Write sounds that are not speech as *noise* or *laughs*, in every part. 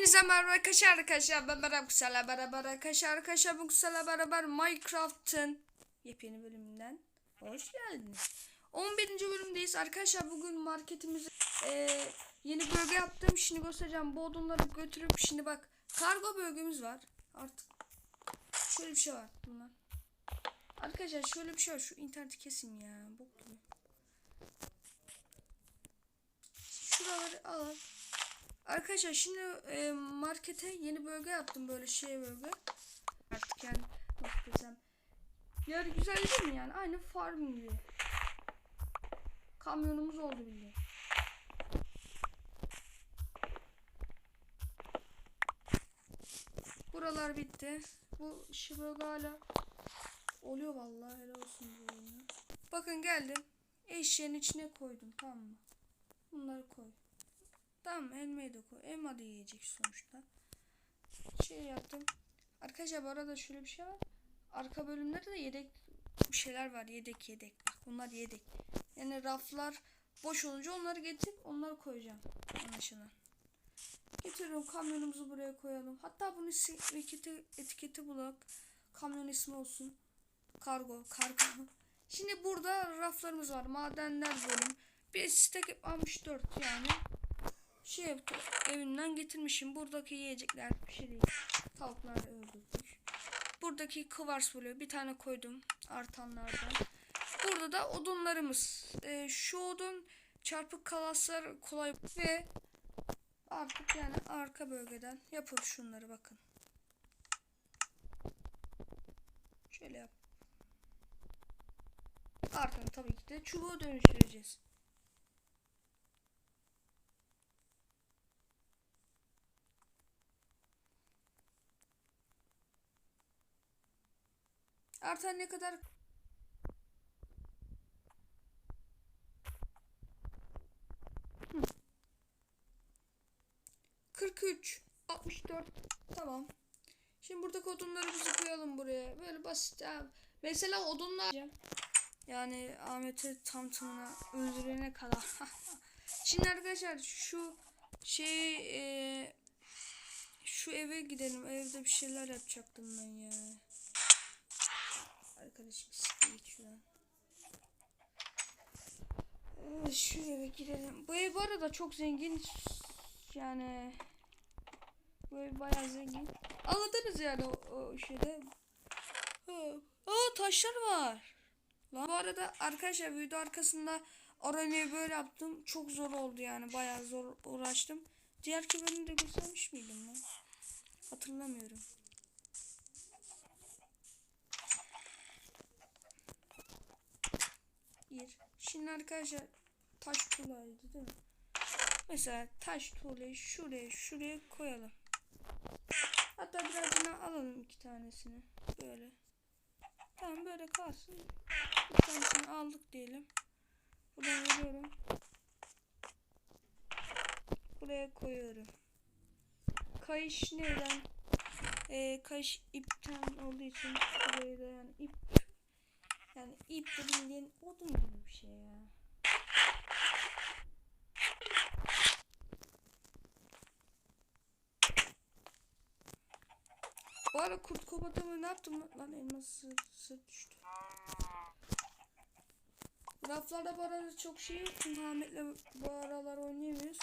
Hepinize merhaba arkadaşlar arkadaşlar ben beraber kusala beraber arkadaşlar arkadaşlar bu kusala beraber Minecraft'ın yepyeni bölümünden hoş geldiniz. 11. bölümdeyiz arkadaşlar bugün marketimize eee, yeni bölge yaptım şimdi göstereceğim bu götürüp şimdi bak kargo bölgemiz var artık şöyle bir şey var bunlar. Arkadaşlar şöyle bir şey var şu interneti kesin ya bok gibi. Şuraları al. Arkadaşlar şimdi e, markete yeni bölge yaptım böyle şey bölge. Artık yani nasıl desem. Yer güzel değil mi yani? Aynı farm gibi. Kamyonumuz oldu bile. Buralar bitti. Bu bölge hala oluyor vallahi helal olsun bu. Bakın geldim. Eşeğin içine koydum tamam mı? Bunları koy. Tamam elmayı da koy. Elma da yiyecek sonuçta. Şey yaptım. Arkadaşlar bu arada şöyle bir şey var. Arka bölümlerde de yedek bir şeyler var. Yedek yedek. Bak bunlar yedek. Yani raflar boş olunca onları getirip onları koyacağım. Anlaşılan. Getiriyorum kamyonumuzu buraya koyalım. Hatta bunun etiketi, etiketi bulak. Kamyon ismi olsun. Kargo. Kargo. Şimdi burada raflarımız var. Madenler bölüm. Bir stek 64 yani şey yaptı, evinden getirmişim. Buradaki yiyecekler bir değil. Tavukları öldürdük. Buradaki kıvars buluyor. Bir tane koydum artanlardan. Burada da odunlarımız. Ee, şu odun çarpık kalaslar kolay ve artık yani arka bölgeden yapın şunları bakın. Şöyle yap. Artanı tabii ki de çubuğa dönüştüreceğiz. Artan ne kadar Hı. 43 64 tamam. Şimdi buradaki odunlarımızı koyalım buraya. Böyle basit abi. Mesela odunlar yani Ahmet'i tam tamına öldürene kadar. *laughs* Şimdi arkadaşlar şu şey e, şu eve gidelim. Evde bir şeyler yapacaktım ben ya. Arkadaşım siktir git şuradan. Ee, Şu eve girelim. Bu ev bu arada çok zengin. Yani bu ev bayağı zengin. Anladınız yani o, o şeyde. Aa taşlar var. Lan bu arada arkadaşlar video arkasında aranayı böyle yaptım. Çok zor oldu yani. Bayağı zor uğraştım. Diğer bölümü de göstermiş miydim lan? Hatırlamıyorum. Bir. Şimdi arkadaşlar taş tuğlaydı değil mi? Mesela taş tuğlayı şuraya şuraya koyalım. Hatta birazını alalım iki tanesini. Böyle. Tamam böyle kalsın. Bir tanesini aldık diyelim. Buradan veriyorum. Buraya koyuyorum. Kayış neden? Ee, kayış ipten olduğu için burayı da yani ip yani ip de bildiğin odun gibi bir şey ya. Bu ara kurt kovatamı ne yaptım lan? Elması sırt düştü. Raflarda bu arada çok şey yok. Ahmet'le bu aralar oynayamıyoruz.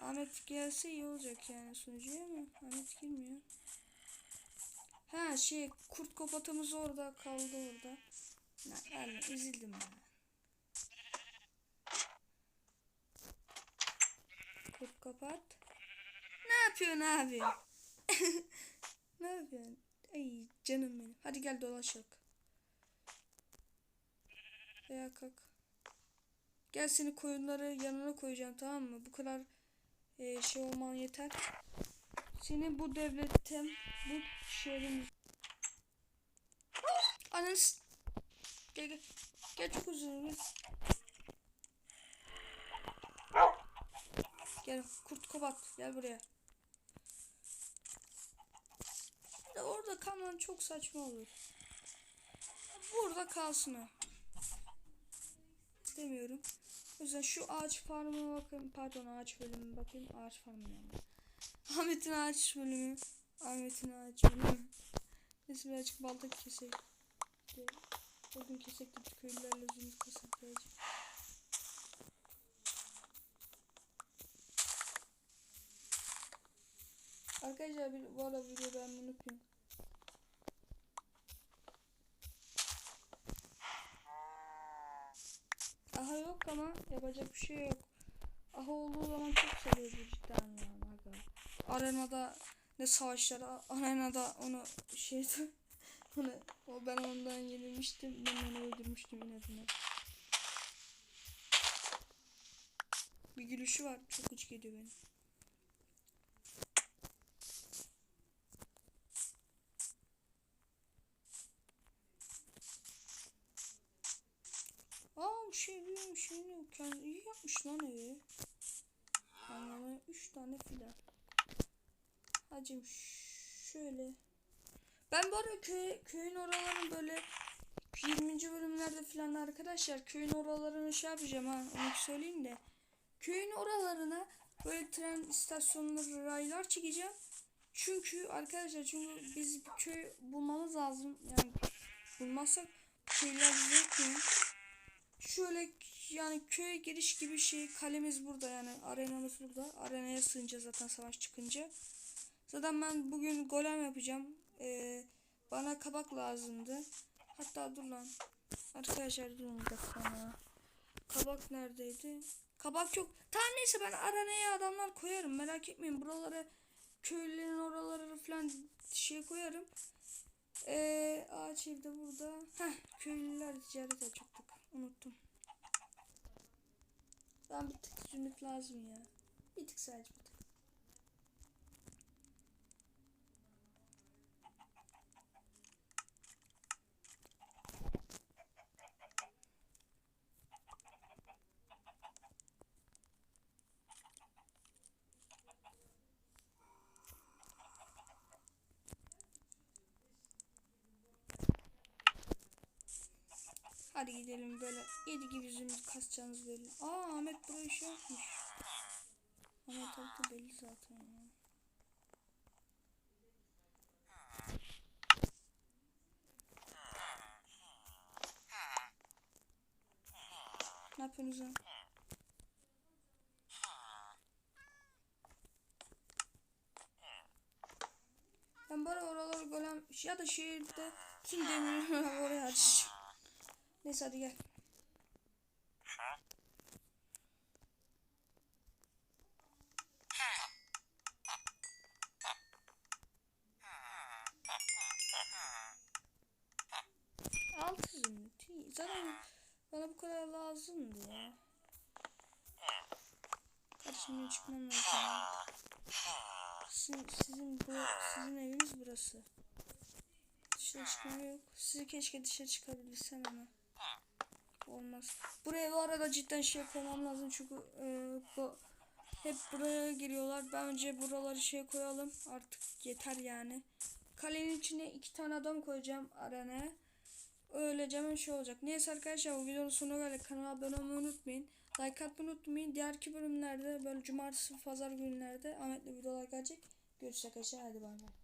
Ahmet gelse iyi olacak yani sunucuya ama Ahmet girmiyor. Ha şey kurt kopatımız orada kaldı orada. Ne yani üzüldüm ben. Kurt kapat. Ne yapıyorsun abi? *laughs* ne yapıyorsun? Ay canım benim. Hadi gel dolaşalım. Ayağa kalk. Gel seni koyunları yanına koyacağım tamam mı? Bu kadar e, şey olman yeter. Seni bu devletten, bu şehrin... Ananız... Gel gel. Gel çok uzun gel. Kurt kobat gel buraya. Ya orada kalman çok saçma olur. Burada kalsın o. Demiyorum. O yüzden şu ağaç farmına bakın. Pardon ağaç bölümüne bakayım. Ağaç farmına. Ahmet'in ağaç bölümü. Ahmet'in ağaç bölümü. Neyse birazcık balta kesek. Bugün kesek de köylülerle zümrüt kasap birazcık. Arkadaşlar bir, bu arada videoyu beğenmeyi unutmayın. Aha yok ama yapacak bir şey yok. Aha olduğu zaman çok sarıyor bu cidden aga. Arenada ne savaşlar arenada onu şey *laughs* onu o ben ondan yenilmiştim ben onu öldürmüştüm inadına. Bir gülüşü var çok gıcık ediyor beni. Aa şey diyorum şey yok. Kendi iyi yapmış lan evi. Yani 3 tane filan. Hacım şöyle. Ben bu arada köy, köyün oralarını böyle 20. bölümlerde filan arkadaşlar köyün oralarını şey yapacağım ha onu söyleyeyim de. Köyün oralarına böyle tren istasyonları raylar çekeceğim. Çünkü arkadaşlar çünkü biz bir köy bulmamız lazım. Yani bulmazsak köyler yıkıyor. Şöyle yani köye giriş gibi şey kalemiz burada yani arenamız burada. Arenaya sığınacağız zaten savaş çıkınca. Zaten ben bugün golem yapacağım. Ee, bana kabak lazımdı. Hatta dur lan. Arkadaşlar durun bir dakika. Kabak neredeydi? Kabak yok. Tamam neyse ben arenaya adamlar koyarım. Merak etmeyin buralara köylülerin oraları falan şey koyarım. Ee, ağaç evde burada. Heh köylüler ticaret açıktık. Unuttum. Ben bir tık zümrüt lazım ya. Bir tık sadece bir tık. Hadi gidelim böyle 7 gibi zümrüt kasacağınız belli. Aa Ahmet buraya şey yapmış. Ahmet altı belli zaten ya. Ne yapıyorsunuz? Ben böyle oraları golem ya da şehirde tüm demirleri *laughs* oraya harcayacağım. Neyse hadi gel. Altı zümrüt. Zaten bana bu kadar lazımdı ya. Karşımda çıkmam lazım. Sizin, sizin bu sizin eviniz burası. Dışarı çıkma yok. Sizi keşke dışarı çıkabilsem ama. Olmaz. Buraya bu arada cidden şey koymam lazım çünkü e, bu hep buraya geliyorlar. Bence buraları şey koyalım. Artık yeter yani. Kalenin içine iki tane adam koyacağım arenaya. Öylece hemen şey olacak. Neyse arkadaşlar bu videonun sonuna geldik. Kanala abone olmayı unutmayın. Like atmayı unutmayın. Diğer iki bölümlerde böyle cumartesi pazar günlerde Ahmet'le videolar gelecek. Görüşürüz arkadaşlar. Hadi bay bay.